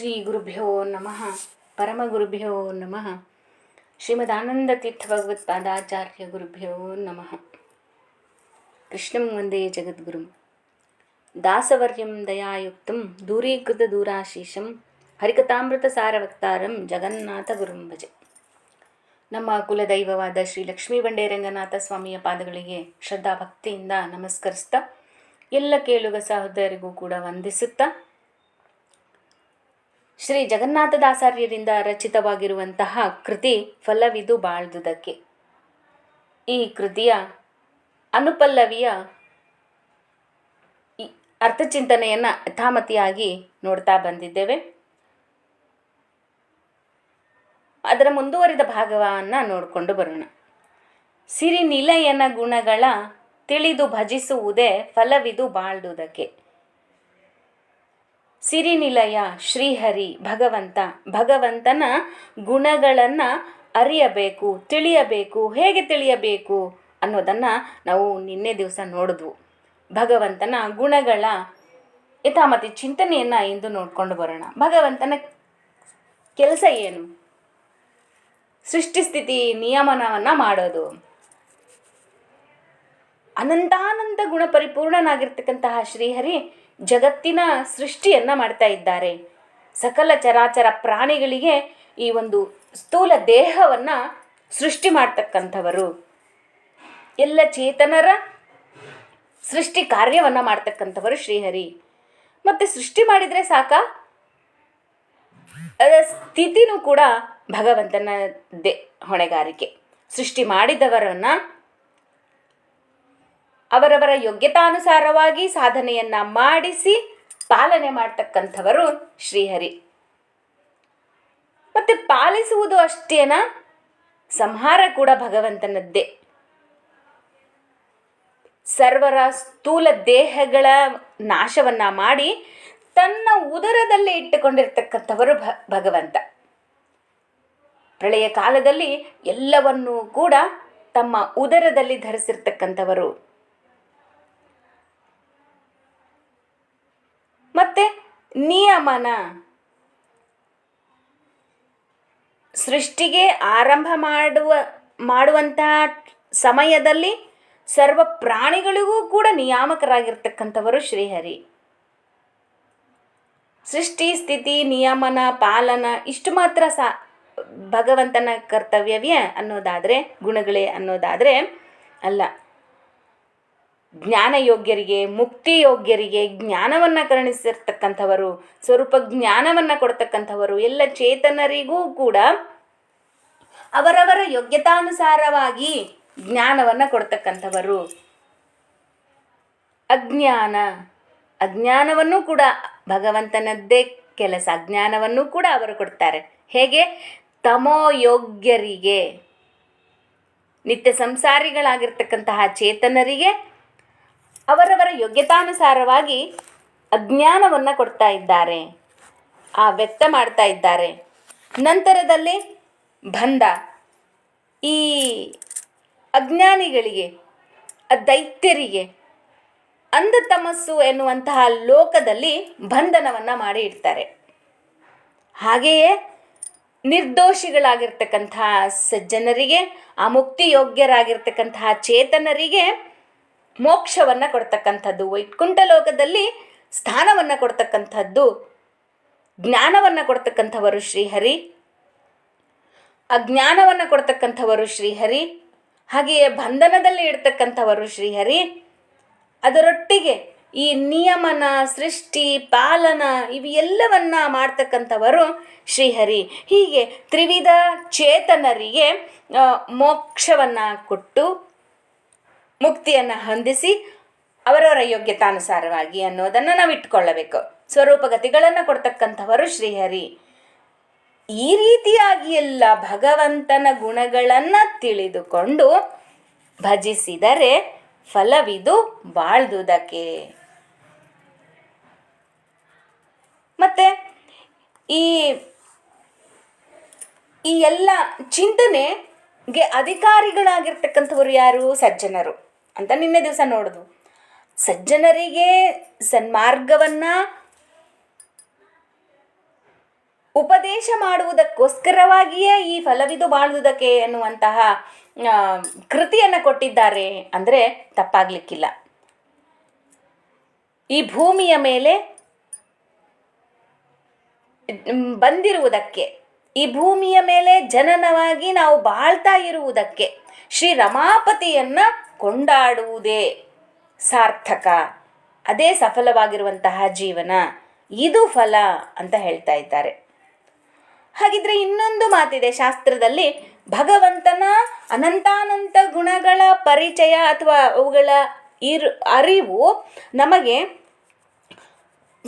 ಶ್ರೀ ಗುರುಭ್ಯೋ ನಮಃ ಪರಮ ಗುರುಭ್ಯೋ ನಮಃ ಶ್ರೀಮದಾನಂದತೀರ್ಥ ಭಗವತ್ಪಾದಾಚಾರ್ಯ ಗುರುಭ್ಯೋ ನಮಃ. ಕೃಷ್ಣಂ ವಂದೇ ಜಗದ್ಗುರುಂ. ದಾಸವರ್ಯಂ ದಯಾಯುಕ್ತಂ, ದೂರೀಕೃತ ದೂರಾಶೀಷಂ ಹರಿಕಥಾಮೃತ ಸಾರವಕ್ತಾರಂ ಜಗನ್ನಾಥ ಗುರುಂ ಭಜೆ. ನಮ್ಮ ಕುಲದೈವವಾದ ಶ್ರೀ ಲಕ್ಷ್ಮೀ ಬಂಡೇ ರಂಗನಾಥ ಸ್ವಾಮಿಯ ಪಾದಗಳಿಗೆ ಶ್ರದ್ಧಾ ಭಕ್ತಿಯಿಂದ ನಮಸ್ಕರಿಸ್ತಾ, ಎಲ್ಲ ಕೇಳುಗ ಸಹೋದರಿಗೂ ಕೂಡ ವಂದಿಸುತ್ತಾ ಶ್ರೀ ಜಗನ್ನಾಥದಾಸಾರ್ಯರಿಂದ ರಚಿತವಾಗಿರುವಂತಹ ಕೃತಿ ಫಲವಿದು ಬಾಳ್ದುದಕ್ಕೆ. ಈ ಕೃತಿಯ ಅನುಪಲ್ಲವಿಯ ಅರ್ಥಚಿಂತನೆಯನ್ನು ಯಥಾಮತಿಯಾಗಿ ನೋಡ್ತಾ ಬಂದಿದ್ದೇವೆ. ಅದರ ಮುಂದುವರಿದ ಭಾಗವನ್ನು ನೋಡಿಕೊಂಡು ಬರೋಣ. ಸಿರಿ ನಿಲಯನ ಗುಣಗಳ ತಿಳಿದು ಭಜಿಸುವುದೇ ಫಲವಿದು ಬಾಳ್ದುದಕ್ಕೆ. ಸಿರಿನಿಲಯ, ಶ್ರೀಹರಿ, ಭಗವಂತ. ಭಗವಂತನ ಗುಣಗಳನ್ನು ಅರಿಯಬೇಕು, ತಿಳಿಯಬೇಕು. ಹೇಗೆ ತಿಳಿಯಬೇಕು ಅನ್ನೋದನ್ನು ನಾವು ನಿನ್ನೆ ದಿವಸ ನೋಡಿದ್ವು. ಭಗವಂತನ ಗುಣಗಳ ಯಥಾಮತಿ ಚಿಂತನೆಯನ್ನು ಇಂದು ನೋಡ್ಕೊಂಡು ಬರೋಣ. ಭಗವಂತನ ಕೆಲಸ ಏನು? ಸೃಷ್ಟಿಸ್ಥಿತಿ ನಿಯಮನವನ್ನು ಮಾಡೋದು. ಅನಂತಾನಂತ ಗುಣ ಪರಿಪೂರ್ಣನಾಗಿರ್ತಕ್ಕಂತಹ ಶ್ರೀಹರಿ ಜಗತ್ತಿನ ಸೃಷ್ಟಿಯನ್ನು ಮಾಡ್ತಾ ಇದ್ದಾರೆ. ಸಕಲ ಚರಾಚರ ಪ್ರಾಣಿಗಳಿಗೆ ಈ ಒಂದು ಸ್ಥೂಲ ದೇಹವನ್ನು ಸೃಷ್ಟಿ ಮಾಡ್ತಕ್ಕಂಥವರು. ಎಲ್ಲ ಚೇತನರ ಸೃಷ್ಟಿ ಕಾರ್ಯವನ್ನು ಮಾಡ್ತಕ್ಕಂಥವರು ಶ್ರೀಹರಿ. ಮತ್ತೆ ಸೃಷ್ಟಿ ಮಾಡಿದರೆ ಸಾಕ? ಅದರ ಸ್ಥಿತಿನೂ ಕೂಡ ಭಗವಂತನದೇ ಹೊಣೆಗಾರಿಕೆ. ಸೃಷ್ಟಿ ಮಾಡಿದವರನ್ನು ಅವರವರ ಯೋಗ್ಯತಾನುಸಾರವಾಗಿ ಸಾಧನೆಯನ್ನ ಮಾಡಿಸಿ ಪಾಲನೆ ಮಾಡ್ತಕ್ಕಂಥವರು ಶ್ರೀಹರಿ. ಮತ್ತೆ ಪಾಲಿಸುವುದು ಅಷ್ಟೇನ? ಸಂಹಾರ ಕೂಡ ಭಗವಂತನದ್ದೇ. ಸರ್ವರ ಸ್ಥೂಲ ದೇಹಗಳ ನಾಶವನ್ನ ಮಾಡಿ ತನ್ನ ಉದರದಲ್ಲೇ ಇಟ್ಟುಕೊಂಡಿರ್ತಕ್ಕಂಥವರು ಭಗವಂತ. ಪ್ರಳಯ ಕಾಲದಲ್ಲಿ ಎಲ್ಲವನ್ನೂ ಕೂಡ ತಮ್ಮ ಉದರದಲ್ಲಿ ಧರಿಸಿರ್ತಕ್ಕಂಥವರು ಮತ್ತೆ ನಿಯಮನ ಸೃಷ್ಟಿಗೆ ಆರಂಭ ಮಾಡುವ, ಮಾಡುವಂತಹ ಸಮಯದಲ್ಲಿ ಸರ್ವ ಪ್ರಾಣಿಗಳಿಗೂ ಕೂಡ ನಿಯಾಮಕರಾಗಿರ್ತಕ್ಕಂಥವರು ಶ್ರೀಹರಿ. ಸೃಷ್ಟಿ, ಸ್ಥಿತಿ, ನಿಯಮನ, ಪಾಲನ ಇಷ್ಟು ಮಾತ್ರ ಸಾ, ಭಗವಂತನ ಕರ್ತವ್ಯವೇ ಅನ್ನೋದಾದರೆ, ಗುಣಗಳೇ ಅನ್ನೋದಾದರೆ ಅಲ್ಲ. ಜ್ಞಾನಯೋಗ್ಯರಿಗೆ ಮುಕ್ತಿ ಯೋಗ್ಯರಿಗೆ ಜ್ಞಾನವನ್ನು ಕರುಣಿಸಿರ್ತಕ್ಕಂಥವರು, ಸ್ವರೂಪ ಜ್ಞಾನವನ್ನು ಕೊಡ್ತಕ್ಕಂಥವರು, ಎಲ್ಲ ಚೇತನರಿಗೂ ಕೂಡ ಅವರವರ ಯೋಗ್ಯತಾನುಸಾರವಾಗಿ ಜ್ಞಾನವನ್ನು ಕೊಡ್ತಕ್ಕಂಥವರು. ಅಜ್ಞಾನ, ಅಜ್ಞಾನವನ್ನು ಕೂಡ ಭಗವಂತನದ್ದೇ ಕೆಲಸ, ಅಜ್ಞಾನವನ್ನು ಕೂಡ ಅವರು ಕೊಡ್ತಾರೆ. ಹೇಗೆ? ತಮೋಯೋಗ್ಯರಿಗೆ ನಿತ್ಯ ಸಂಸಾರಿಗಳಾಗಿರ್ತಕ್ಕಂತಹ ಚೇತನರಿಗೆ ಅವರವರ ಯೋಗ್ಯತಾನುಸಾರವಾಗಿ ಅಜ್ಞಾನವನ್ನು ಕೊಡ್ತಾ ಇದ್ದಾರೆ, ಆ ವ್ಯಕ್ತ ಮಾಡ್ತಾ ಇದ್ದಾರೆ. ನಂತರದಲ್ಲಿ ಬಂಧ ಈ ಅಜ್ಞಾನಿಗಳಿಗೆ ದೈತ್ಯರಿಗೆ, ಅಂಧ ತಮಸ್ಸು ಎನ್ನುವಂತಹ ಲೋಕದಲ್ಲಿ ಬಂಧನವನ್ನು ಮಾಡಿ ಇಡ್ತಾರೆ. ಹಾಗೆಯೇ ನಿರ್ದೋಷಿಗಳಾಗಿರ್ತಕ್ಕಂತಹ ಸಜ್ಜನರಿಗೆ, ಆ ಮುಕ್ತಿ ಯೋಗ್ಯರಾಗಿರ್ತಕ್ಕಂತಹ ಚೇತನರಿಗೆ ಮೋಕ್ಷವನ್ನು ಕೊಡ್ತಕ್ಕಂಥದ್ದು. ವೈಕುಂಠ ಲೋಕದಲ್ಲಿ ಸ್ಥಾನವನ್ನು ಕೊಡ್ತಕ್ಕಂಥದ್ದು. ಜ್ಞಾನವನ್ನು ಕೊಡ್ತಕ್ಕಂಥವರು ಶ್ರೀಹರಿ. ಅಜ್ಞಾನವನ್ನು ಕೊಡ್ತಕ್ಕಂಥವರು ಶ್ರೀಹರಿ. ಹಾಗೆಯೇ ಬಂಧನದಲ್ಲಿ ಇಡ್ತಕ್ಕಂಥವರು ಶ್ರೀಹರಿ. ಅದರೊಟ್ಟಿಗೆ ಈ ನಿಯಮನ, ಸೃಷ್ಟಿ, ಪಾಲನ ಇವೆಲ್ಲವನ್ನ ಮಾಡ್ತಕ್ಕಂಥವರು ಶ್ರೀಹರಿ. ಹೀಗೆ ತ್ರಿವಿಧ ಚೇತನರಿಗೆ ಮೋಕ್ಷವನ್ನು ಕೊಟ್ಟು ಮುಕ್ತಿಯನ್ನು ಹೊಂದಿಸಿ ಅವರವರ ಯೋಗ್ಯತಾನುಸಾರವಾಗಿ ಅನ್ನೋದನ್ನು ನಾವು ಇಟ್ಕೊಳ್ಳಬೇಕು. ಸ್ವರೂಪಗತಿಗಳನ್ನು ಕೊಡ್ತಕ್ಕಂಥವರು ಶ್ರೀಹರಿ. ಈ ರೀತಿಯಾಗಿ ಎಲ್ಲ ಭಗವಂತನ ಗುಣಗಳನ್ನು ತಿಳಿದುಕೊಂಡು ಭಜಿಸಿದರೆ ಫಲವಿದು ಬಾಳ್ದುದಕ್ಕೆ. ಮತ್ತೆ ಈ ಈ ಎಲ್ಲ ಚಿಂತನೆಗೆ ಅಧಿಕಾರಿಗಳಾಗಿರ್ತಕ್ಕಂಥವ್ರು ಯಾರು? ಸಜ್ಜನರು. ಅಂತ ನಿನ್ನೆ ದಿವಸ ನೋಡೋದು. ಸಜ್ಜನರಿಗೆ ಸನ್ಮಾರ್ಗವನ್ನು ಉಪದೇಶ ಮಾಡುವುದಕ್ಕೋಸ್ಕರವಾಗಿಯೇ ಈ ಫಲವಿದು ಬಾಳುವುದಕ್ಕೆ ಎನ್ನುವಂತಹ ಕೃತಿಯನ್ನು ಕೊಟ್ಟಿದ್ದಾರೆ ಅಂದರೆ ತಪ್ಪಾಗಲಿಕ್ಕಿಲ್ಲ. ಈ ಭೂಮಿಯ ಮೇಲೆ ಬಂದಿರುವುದಕ್ಕೆ, ಈ ಭೂಮಿಯ ಮೇಲೆ ಜನನವಾಗಿ ನಾವು ಬಾಳ್ತಾ ಇರುವುದಕ್ಕೆ ಶ್ರೀ ರಮಾಪತಿಯನ್ನ ಕೊಂಡಾಡುವುದೇ ಸಾರ್ಥಕ. ಅದೇ ಸಫಲವಾಗಿರುವಂತಹ ಜೀವನ. ಇದು ಫಲ ಅಂತ ಹೇಳ್ತಾ ಇದ್ದಾರೆ. ಹಾಗಿದ್ರೆ ಇನ್ನೊಂದು ಮಾತಿದೆ. ಶಾಸ್ತ್ರದಲ್ಲಿ ಭಗವಂತನ ಅನಂತಾನಂತ ಗುಣಗಳ ಪರಿಚಯ ಅಥವಾ ಅವುಗಳ ಇರು, ಅರಿವು ನಮಗೆ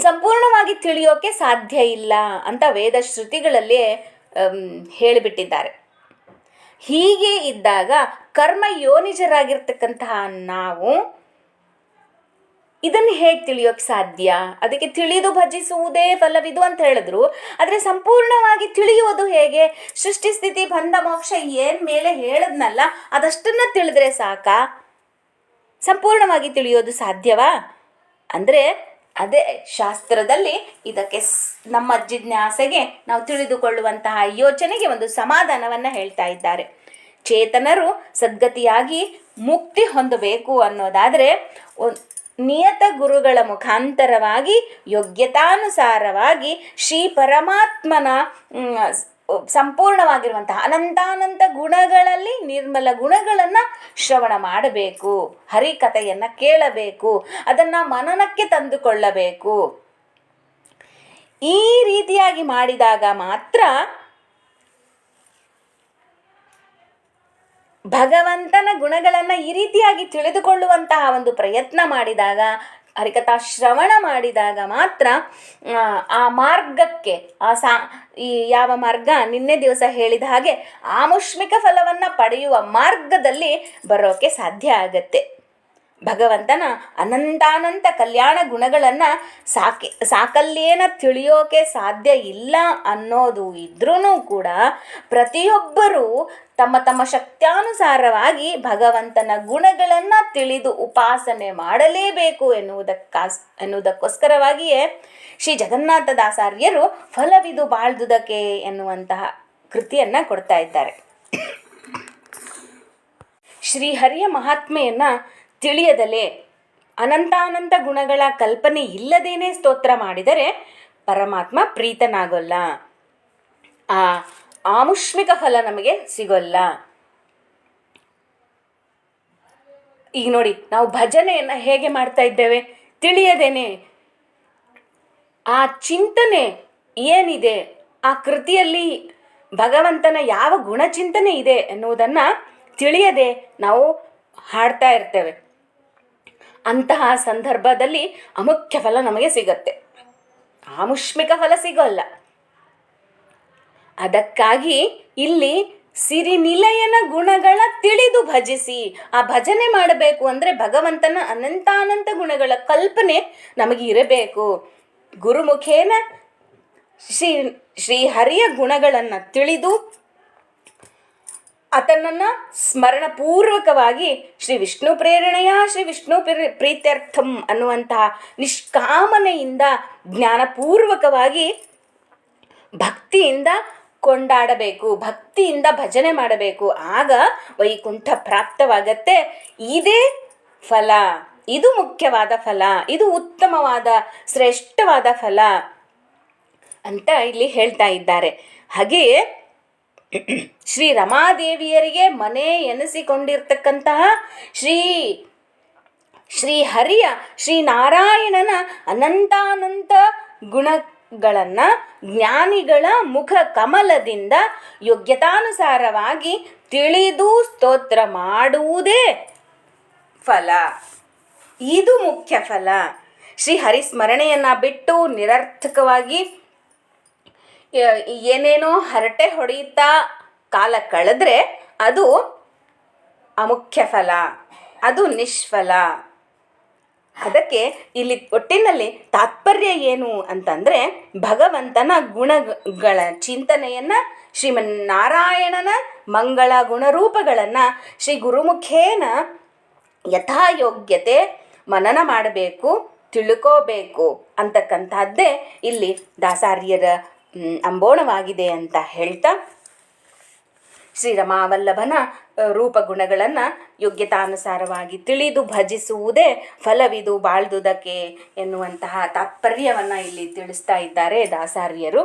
ಸಂಪೂರ್ಣವಾಗಿ ತಿಳಿಯೋಕೆ ಸಾಧ್ಯ ಇಲ್ಲ ಅಂತ ವೇದ ಶ್ರುತಿಗಳಲ್ಲಿ ಹೇಳಿಬಿಟ್ಟಿದ್ದಾರೆ. ಹೀಗೆ ಇದ್ದಾಗ ಕರ್ಮ ಯೋನಿಜರಾಗಿರ್ತಕ್ಕಂತಹ ನಾವು ಇದನ್ನು ಹೇಗೆ ತಿಳಿಯೋಕೆ ಸಾಧ್ಯ? ಅದಕ್ಕೆ ತಿಳಿದು ಭಜಿಸುವುದೇ ಫಲವಿದು ಅಂತ ಹೇಳಿದ್ರು. ಆದರೆ ಸಂಪೂರ್ಣವಾಗಿ ತಿಳಿಯುವುದು ಹೇಗೆ? ಸೃಷ್ಟಿ, ಸ್ಥಿತಿ, ಬಂಧ, ಮೋಕ್ಷ ಏನು ಮೇಲೆ ಹೇಳದ್ನಲ್ಲ, ಅದಷ್ಟನ್ನು ತಿಳಿದ್ರೆ ಸಾಕಾ? ಸಂಪೂರ್ಣವಾಗಿ ತಿಳಿಯೋದು ಸಾಧ್ಯವಾ? ಅಂದರೆ ಅದೇ ಶಾಸ್ತ್ರದಲ್ಲಿ ಇದಕ್ಕೆ ನಮ್ಮ ಜಿಜ್ಞಾಸೆಗೆ ನಾವು ತಿಳಿದುಕೊಳ್ಳುವಂತಹ ಯೋಚನೆಗೆ ಒಂದು ಸಮಾಧಾನವನ್ನು ಹೇಳ್ತಾ ಇದ್ದಾರೆ. ಚೇತನರು ಸದ್ಗತಿಯಾಗಿ ಮುಕ್ತಿ ಹೊಂದಬೇಕು ಅನ್ನೋದಾದರೆ ನಿಯತ ಗುರುಗಳ ಮುಖಾಂತರವಾಗಿ ಯೋಗ್ಯತಾನುಸಾರವಾಗಿ ಶ್ರೀ ಪರಮಾತ್ಮನ ಸಂಪೂರ್ಣವಾಗಿರುವಂತಹ ಅನಂತಾನಂತ ಗುಣಗಳಲ್ಲಿ ನಿರ್ಮಲ ಗುಣಗಳನ್ನು ಶ್ರವಣ ಮಾಡಬೇಕು, ಹರಿಕಥೆಯನ್ನು ಕೇಳಬೇಕು, ಅದನ್ನು ಮನನಕ್ಕೆ ತಂದುಕೊಳ್ಳಬೇಕು. ಈ ರೀತಿಯಾಗಿ ಮಾಡಿದಾಗ ಮಾತ್ರ ಭಗವಂತನ ಗುಣಗಳನ್ನು ಈ ರೀತಿಯಾಗಿ ತಿಳಿದುಕೊಳ್ಳುವಂತಹ ಒಂದು ಪ್ರಯತ್ನ ಮಾಡಿದಾಗ ಹರಿಕಥಾ ಶ್ರವಣ ಮಾಡಿದಾಗ ಮಾತ್ರ ಆ, ಮಾರ್ಗಕ್ಕೆ ಆ ಸಾ ಈ ಯಾವ ಮಾರ್ಗ ನಿನ್ನೆ ದಿವಸ ಹೇಳಿದ ಹಾಗೆ ಆಮುಷ್ಮಿಕ ಫಲವನ್ನು ಪಡೆಯುವ ಮಾರ್ಗದಲ್ಲಿ ಬರೋಕ್ಕೆ ಸಾಧ್ಯ ಆಗತ್ತೆ. ಭಗವಂತನ ಅನಂತಾನಂತ ಕಲ್ಯಾಣ ಗುಣಗಳನ್ನು ಸಾಕೆ ಸಾಕಲ್ಯೇನ ತಿಳಿಯೋಕೆ ಸಾಧ್ಯ ಇಲ್ಲ ಅನ್ನೋದು ಇದ್ರೂ ಕೂಡ ಪ್ರತಿಯೊಬ್ಬರೂ ತಮ್ಮ ತಮ್ಮ ಶಕ್ತ್ಯಾನುಸಾರವಾಗಿ ಭಗವಂತನ ಗುಣಗಳನ್ನು ತಿಳಿದು ಉಪಾಸನೆ ಮಾಡಲೇಬೇಕು ಎನ್ನುವುದಕ್ಕಾಸ್, ಎನ್ನುವುದಕ್ಕೋಸ್ಕರವಾಗಿಯೇ ಶ್ರೀ ಜಗನ್ನಾಥದಾಸಾರ್ಯರು ಫಲವಿದು ಬಾಳ್ದುದಕ್ಕೆ ಎನ್ನುವಂತಹ ಕೃತಿಯನ್ನು ಕೊಡ್ತಾ ಇದ್ದಾರೆ. ಶ್ರೀಹರಿಯ ಮಹಾತ್ಮೆಯನ್ನು ತಿಳಿಯದಲೇ ಅನಂತಾನಂತ ಗುಣಗಳ ಕಲ್ಪನೆ ಇಲ್ಲದೇನೆ ಸ್ತೋತ್ರ ಮಾಡಿದರೆ ಪರಮಾತ್ಮ ಪ್ರೀತನಾಗೋಲ್ಲ. ಆ ಆಮುಷ್ಮಿಕ ಫಲ ನಮಗೆ ಸಿಗೋಲ್ಲ. ಈಗ ನೋಡಿ, ನಾವು ಭಜನೆಯನ್ನು ಹೇಗೆ ಮಾಡ್ತಾ ಇದ್ದೇವೆ? ತಿಳಿಯದೇನೆ. ಆ ಚಿಂತನೆ ಏನಿದೆ? ಆ ಕೃತಿಯಲ್ಲಿ ಭಗವಂತನ ಯಾವ ಗುಣಚಿಂತನೆ ಇದೆ ಎನ್ನುವುದನ್ನು ತಿಳಿಯದೆ ನಾವು ಹಾಡ್ತಾ ಇರ್ತೇವೆ. ಅಂತಹ ಸಂದರ್ಭದಲ್ಲಿ ಅಮುಖ್ಯ ಫಲ ನಮಗೆ ಸಿಗತ್ತೆ. ಆಮುಷ್ಮಿಕ ಫಲ ಸಿಗೋಲ್ಲ. ಅದಕ್ಕಾಗಿ ಇಲ್ಲಿ ಸಿರಿನಿಲಯನ ಗುಣಗಳ ತಿಳಿದು ಭಜಿಸಿ, ಆ ಭಜನೆ ಮಾಡಬೇಕು ಅಂದರೆ ಭಗವಂತನ ಅನಂತಾನಂತ ಗುಣಗಳ ಕಲ್ಪನೆ ನಮಗೆ ಇರಬೇಕು. ಗುರುಮುಖೇನ ಶ್ರೀ ಶ್ರೀಹರಿಯ ಗುಣಗಳನ್ನು ತಿಳಿದು ಆತನನ್ನು ಸ್ಮರಣಪೂರ್ವಕವಾಗಿ ಶ್ರೀ ವಿಷ್ಣು ಪ್ರೇರಣೆಯ ಶ್ರೀ ವಿಷ್ಣು ಪ್ರೀ, ಪ್ರೀತ್ಯರ್ಥಂ ಅನ್ನುವಂತಹ ನಿಷ್ಕಾಮನೆಯಿಂದ ಜ್ಞಾನಪೂರ್ವಕವಾಗಿ ಭಕ್ತಿಯಿಂದ ಕೊಂಡಾಡಬೇಕು, ಭಕ್ತಿಯಿಂದ ಭಜನೆ ಮಾಡಬೇಕು. ಆಗ ವೈಕುಂಠ ಪ್ರಾಪ್ತವಾಗತ್ತೆ. ಇದೇ ಫಲ. ಇದು ಮುಖ್ಯವಾದ ಫಲ. ಇದು ಉತ್ತಮವಾದ, ಶ್ರೇಷ್ಠವಾದ ಫಲ ಅಂತ ಇಲ್ಲಿ ಹೇಳ್ತಾ ಇದ್ದಾರೆ. ಹಾಗೆಯೇ ಶ್ರೀ ರಮಾದೇವಿಯರಿಗೆ ಮನೆ ಎನಿಸಿಕೊಂಡಿರ್ತಕ್ಕಂತಹ ಶ್ರೀ ಶ್ರೀ ಹರಿಯ, ಶ್ರೀ ನಾರಾಯಣನ ಅನಂತಾನಂತ ಗುಣಗಳನ್ನು ಜ್ಞಾನಿಗಳ ಮುಖ ಕಮಲದಿಂದ ಯೋಗ್ಯತಾನುಸಾರವಾಗಿ ತಿಳಿದು ಸ್ತೋತ್ರ ಮಾಡುವುದೇ ಫಲ. ಇದು ಮುಖ್ಯ ಫಲ. ಶ್ರೀ ಹರಿಸ್ಮರಣೆಯನ್ನು ಬಿಟ್ಟು ನಿರರ್ಥಕವಾಗಿ ಏನೇನೋ ಹರಟೆ ಹೊಡೆಯುತ್ತಾ ಕಾಲ ಕಳೆದ್ರೆ ಅದು ಅಮುಖ್ಯ ಫಲ, ಅದು ನಿಷ್ಫಲ. ಅದಕ್ಕೆ ಇಲ್ಲಿ ಒಟ್ಟಿನಲ್ಲಿ ತಾತ್ಪರ್ಯ ಏನು ಅಂತಂದರೆ ಭಗವಂತನ ಗುಣಗಳ ಚಿಂತನೆಯನ್ನು ಶ್ರೀಮನ್ನಾರಾಯಣನ ಮಂಗಳ ಗುಣರೂಪಗಳನ್ನು ಶ್ರೀ ಗುರುಮುಖೇನ ಯಥಾಯೋಗ್ಯತೆ ಮನನ ಮಾಡಬೇಕು, ತಿಳ್ಕೋಬೇಕು ಅಂತಕ್ಕಂಥದ್ದೇ ಇಲ್ಲಿ ದಾಸಾರ್ಯರ ಅಂಬೋಣವಾಗಿದೆ ಅಂತ ಹೇಳ್ತಾ ಶ್ರೀರಮಾವಲ್ಲಭನ ರೂಪಗುಣಗಳನ್ನು ಯೋಗ್ಯತಾನುಸಾರವಾಗಿ ತಿಳಿದು ಭಜಿಸುವುದೇ ಫಲವಿದು ಬಾಳ್ದುದಕ್ಕೆ ಎನ್ನುವಂತಹ ತಾತ್ಪರ್ಯವನ್ನು ಇಲ್ಲಿ ತಿಳಿಸ್ತಾ ಇದ್ದಾರೆ ದಾಸಾರ್ಯರು.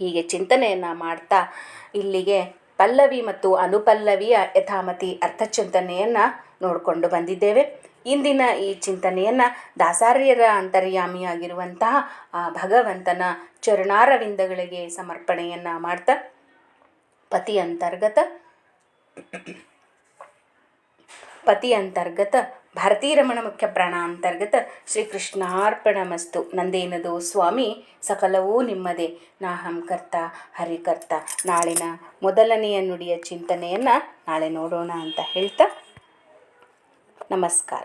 ಹೀಗೆ ಚಿಂತನೆಯನ್ನು ಮಾಡ್ತಾ ಇಲ್ಲಿಗೆ ಪಲ್ಲವಿ ಮತ್ತು ಅನುಪಲ್ಲವಿಯ ಯಥಾಮತಿ ಅರ್ಥಚಿಂತನೆಯನ್ನು ನೋಡಿಕೊಂಡು ಬಂದಿದ್ದೇವೆ. ಇಂದಿನ ಈ ಚಿಂತನೆಯನ್ನು ದಾಸಾರ್ಯರ ಅಂತರ್ಯಾಮಿಯಾಗಿರುವಂತಹ ಆ ಭಗವಂತನ ಚರಣಾರವಿಂದಗಳಿಗೆ ಸಮರ್ಪಣೆಯನ್ನು ಮಾಡ್ತಾ ಪತಿ ಅಂತರ್ಗತ ಪತಿ ಅಂತರ್ಗತ ಭಾರತೀ ರಮಣ ಮುಖ್ಯ ಪ್ರಾಣ ಅಂತರ್ಗತ ಶ್ರೀಕೃಷ್ಣಾರ್ಪಣಮಸ್ತು. ನಂದೇನದು ಸ್ವಾಮಿ, ಸಕಲವೂ ನಿಮ್ಮದೇ. ನಾಹಂ ಕರ್ತ ಹರಿಕರ್ತ ನಾಳಿನ ಮೊದಲನೆಯ ನುಡಿಯ ಚಿಂತನೆಯನ್ನು ನಾಳೆ ನೋಡೋಣ ಅಂತ ಹೇಳ್ತಾ ನಮಸ್ಕಾರ.